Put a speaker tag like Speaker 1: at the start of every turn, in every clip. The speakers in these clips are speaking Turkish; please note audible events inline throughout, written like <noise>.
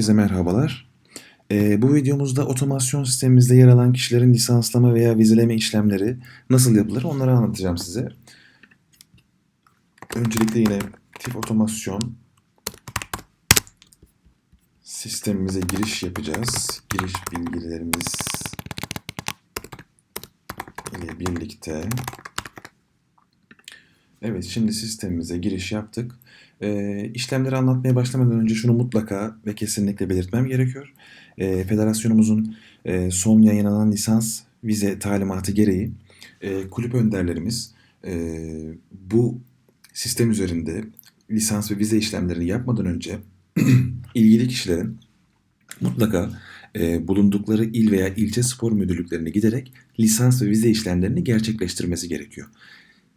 Speaker 1: Herkese merhabalar. Ee, bu videomuzda otomasyon sistemimizde yer alan kişilerin lisanslama veya vizeleme işlemleri nasıl yapılır onları anlatacağım size. Öncelikle yine TIF otomasyon sistemimize giriş yapacağız. Giriş bilgilerimiz ile birlikte Evet, şimdi sistemimize giriş yaptık. Ee, işlemleri anlatmaya başlamadan önce şunu mutlaka ve kesinlikle belirtmem gerekiyor. Ee, federasyonumuzun e, son yayınlanan lisans vize talimatı gereği e, kulüp önderlerimiz e, bu sistem üzerinde lisans ve vize işlemlerini yapmadan önce <clears throat> ilgili kişilerin mutlaka e, bulundukları il veya ilçe spor müdürlüklerine giderek lisans ve vize işlemlerini gerçekleştirmesi gerekiyor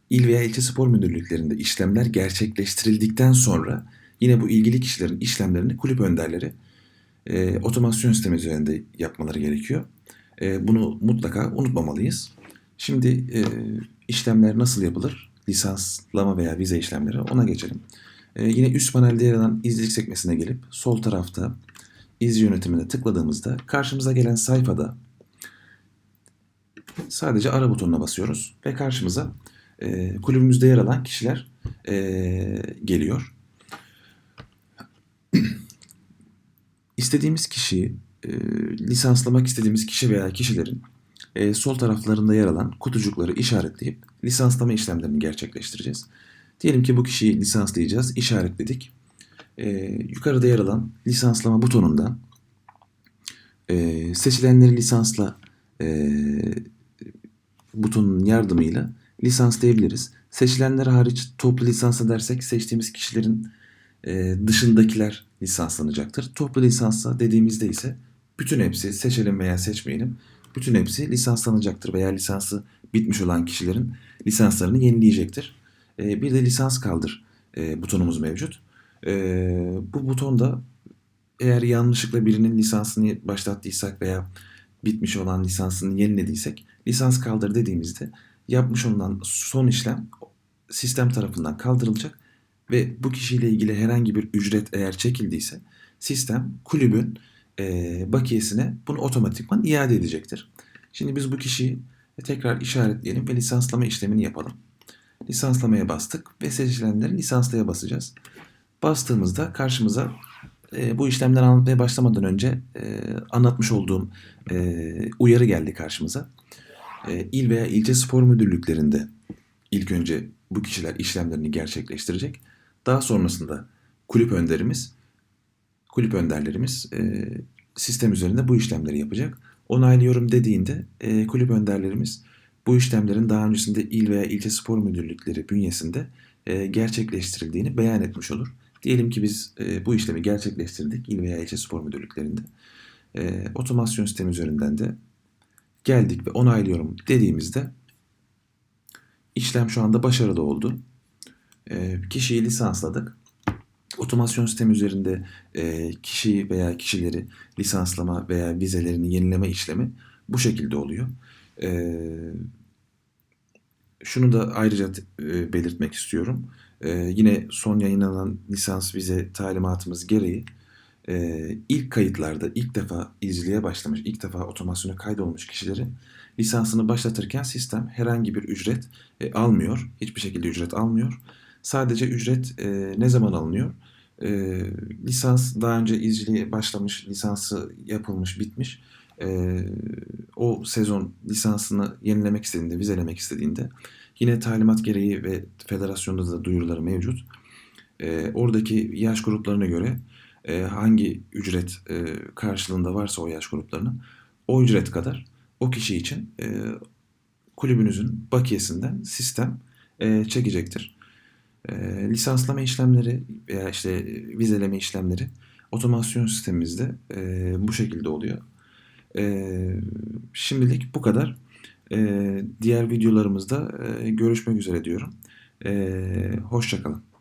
Speaker 1: il veya ilçe spor müdürlüklerinde işlemler gerçekleştirildikten sonra yine bu ilgili kişilerin işlemlerini kulüp önderleri e, otomasyon sistemi üzerinde yapmaları gerekiyor. E, bunu mutlaka unutmamalıyız. Şimdi e, işlemler nasıl yapılır? Lisanslama veya vize işlemleri ona geçelim. E, yine üst panelde yer alan izleyici sekmesine gelip sol tarafta iz yönetimine tıkladığımızda karşımıza gelen sayfada sadece ara butonuna basıyoruz ve karşımıza e, kulübümüzde yer alan kişiler e, geliyor. <clears throat> İstediğimiz kişiyi, e, lisanslamak istediğimiz kişi veya kişilerin e, sol taraflarında yer alan kutucukları işaretleyip lisanslama işlemlerini gerçekleştireceğiz. Diyelim ki bu kişiyi lisanslayacağız, işaretledik. E, yukarıda yer alan lisanslama butonundan e, seçilenleri lisansla e, butonun yardımıyla lisanslayabiliriz. Seçilenler hariç toplu lisans edersek seçtiğimiz kişilerin e, dışındakiler lisanslanacaktır. Toplu lisansa dediğimizde ise bütün hepsi seçelim veya seçmeyelim bütün hepsi lisanslanacaktır veya lisansı bitmiş olan kişilerin lisanslarını yenileyecektir. E, bir de lisans kaldır e, butonumuz mevcut. E, bu butonda eğer yanlışlıkla birinin lisansını başlattıysak veya bitmiş olan lisansını yenilediysek lisans kaldır dediğimizde yapmış olunan son işlem sistem tarafından kaldırılacak ve bu kişiyle ilgili herhangi bir ücret eğer çekildiyse sistem kulübün e, bakiyesine bunu otomatikman iade edecektir. Şimdi biz bu kişiyi tekrar işaretleyelim ve lisanslama işlemini yapalım. Lisanslamaya bastık ve seçilenleri lisanslaya basacağız. Bastığımızda karşımıza e, bu işlemleri anlatmaya başlamadan önce e, anlatmış olduğum e, uyarı geldi karşımıza e, il veya ilçe spor müdürlüklerinde ilk önce bu kişiler işlemlerini gerçekleştirecek. Daha sonrasında kulüp önderimiz, kulüp önderlerimiz e, sistem üzerinde bu işlemleri yapacak. Onaylıyorum dediğinde e, kulüp önderlerimiz bu işlemlerin daha öncesinde il veya ilçe spor müdürlükleri bünyesinde e, gerçekleştirildiğini beyan etmiş olur. Diyelim ki biz e, bu işlemi gerçekleştirdik il veya ilçe spor müdürlüklerinde. E, otomasyon sistemi üzerinden de geldik ve onaylıyorum dediğimizde işlem şu anda başarılı oldu. E, kişiyi lisansladık. Otomasyon sistemi üzerinde e, kişiyi veya kişileri lisanslama veya vizelerini yenileme işlemi bu şekilde oluyor. E, şunu da ayrıca e, belirtmek istiyorum. E, yine son yayınlanan lisans vize talimatımız gereği e, ilk kayıtlarda ilk defa izciliğe başlamış, ilk defa otomasyona kaydolmuş kişilerin lisansını başlatırken sistem herhangi bir ücret e, almıyor. Hiçbir şekilde ücret almıyor. Sadece ücret e, ne zaman alınıyor? E, lisans daha önce izciliğe başlamış, lisansı yapılmış, bitmiş. E, o sezon lisansını yenilemek istediğinde, vizelemek istediğinde yine talimat gereği ve federasyonda da duyuruları mevcut. E, oradaki yaş gruplarına göre e, hangi ücret e, karşılığında varsa o yaş gruplarının o ücret kadar o kişi için e, kulübünüzün bakiyesinden sistem e, çekecektir. E, lisanslama işlemleri veya işte vizeleme işlemleri otomasyon sistemimizde e, bu şekilde oluyor. E, şimdilik bu kadar. E, diğer videolarımızda e, görüşmek üzere diyorum. E, Hoşçakalın.